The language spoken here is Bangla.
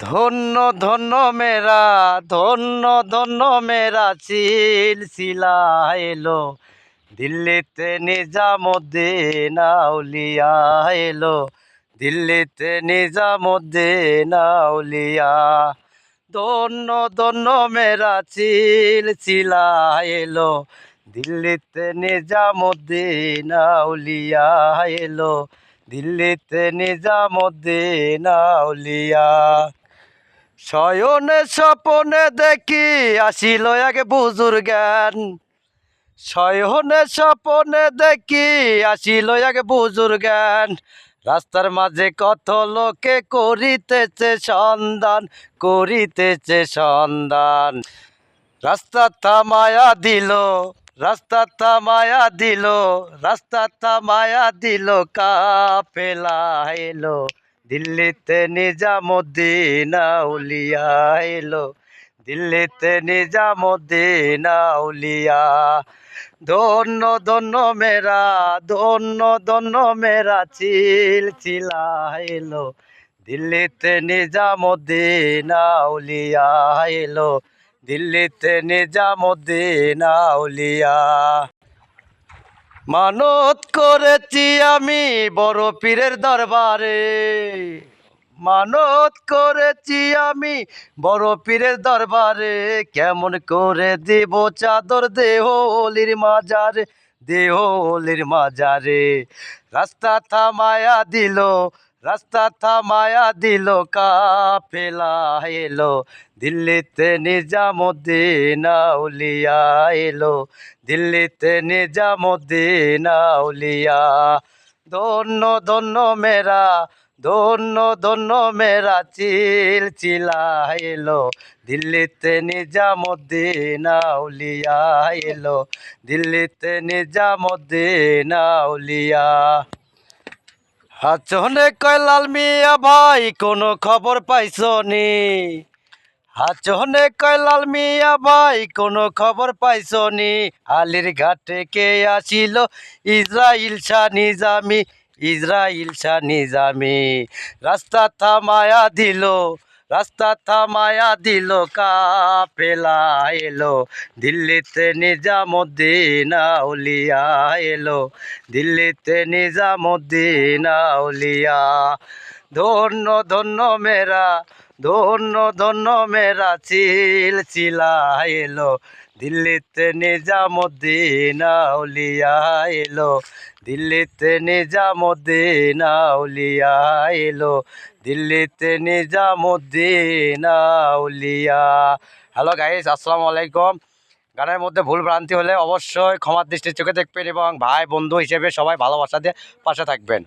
ধন্য ধন্য মেরা, ধন্য ধন্য মেরা সিলসিলা এলো। দিল্লিতে নিজামুদ্দিন আউলিয়া এলো। দিল্লিতে নিজামুদ্দিন আউলিয়া ধন্য ধন্য মেরা সিলসিলা এলো। দিল্লিতে নিজামুদ্দিন আউলিয়া এলো। দিল্লিতে নিজামুদ্দিন আউলিয়া শয়নে স্বপনে দেখি আসিল এক বুজুর জ্ঞান শয়নে স্বপনে দেখি আসিল এক বুজুর জ্ঞান রাস্তার মাঝে কত লোকে করিতেছে সন্ধান করিতেছে সন্ধান। রাস্তা থামায়া দিল, রাস্তা থামায়া দিল, রাস্তা থামায়া দিল কাফেলা এলো দিল্লিতে নিজামুদ্দিন আউলিয়া এলো। দিল্লিতে নিজামুদ্দিন আউলিয়া। ধন্য ধন্য মেরা, ধন্য ধন্য মেরা চিল চিলা এলো। দিল্লিতে নিজামুদ্দিন আউলিয়া এলো। দিল্লিতে নিজামুদ্দিন আউলিয়া। মানত করেছি আমি বড় পীরের দরবারে। মানত করেছি আমি বড় পীরের দরবারে। কেমন করে দেব চাদর দেহ অলির মাজারে দেহ অলির মাজারে। রাস্তা থামায়া দিল রাস্তা থামায়া দিল, কাফেলা দিল্লিতে নিজামুদ্দিন আউলিয়া এলো, দিল্লিতে নিজামুদ্দিন আউলিয়া। ধন্য ধন্য মেরা ধন্য ধন্য মেরা চিল চিলা দিল্লিতে নিজামুদ্দিন আউলিয়া এলো, দিল্লিতে নিজামুদ্দিন আউলিয়া কয়, লাল মিয়া ভাই, কোনো খবর পাইছনি? হাচনে কয়লাল মিয়া ভাই, কোনো খবর পাইছনি? আলির ঘাটে কে আসিল? ইসরাইল শাহ নিজামি ইসরাইল শাহ নিজামি রাস্তা থামায়া দিল। রাস্তা থামায়া দিল কাফেলা এলো দিল্লিতে নিজামুদ্দিন আউলিয়া এলো। দিল্লিতে নিজামুদ্দিন আউলিয়া। ধন্য ধন্য মেরা ধন্য ধন্য মেরা চিল চিলা এলো। দিল্লিতে নিজামুদ্দিন আউলিয়া এলো। দিল্লিতে নিজামুদ্দিন আউলিয়া এলো। দিল্লিতে নিজামুদ্দিন আউলিয়া হ্যালো গাইস আসসালামু আলাইকুম। গানের মধ্যে ভুল ভ্রান্তি হলে অবশ্যই ক্ষমার দৃষ্টির চোখে দেখবেন এবং ভাই, বন্ধু হিসেবে সবাই ভালোবাসা দিয়ে পাশে থাকবেন।